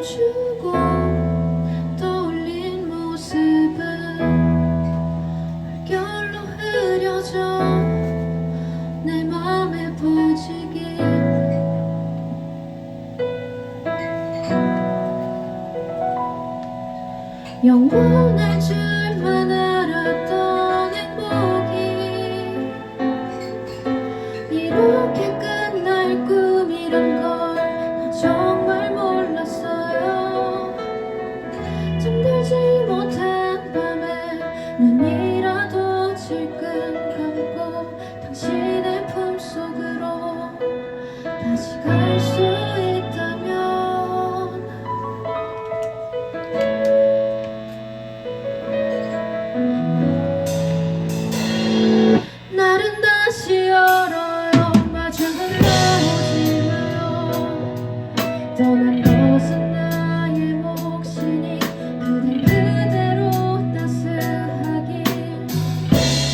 춤추고 떠올린 모습은 결로 흐려져 내 맘에 보지기 영원할 줄만은 떠난 것은 나의 몫이니 그댄 그대로 따스하길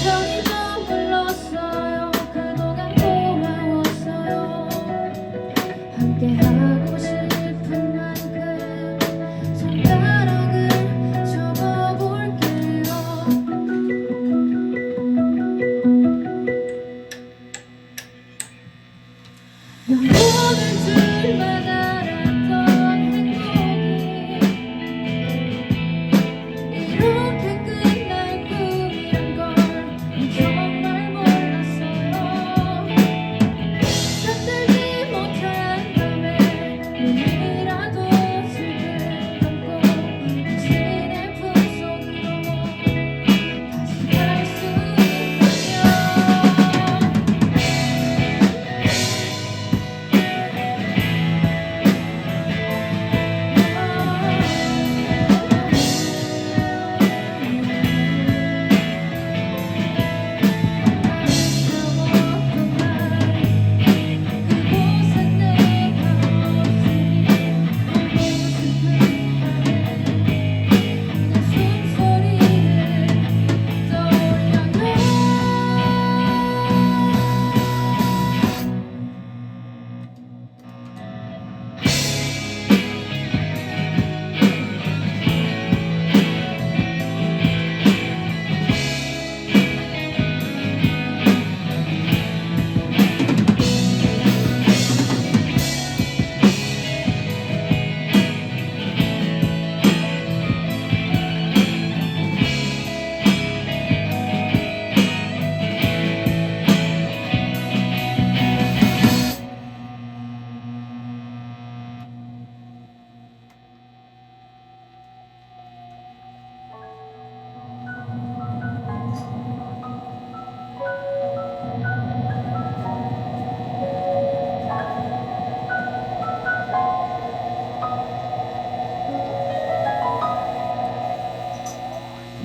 편히 불렀어요. 그동안 고마웠어요. 함께하고 싶은 만큼 손가락을 접어볼게요. 영혼을 들면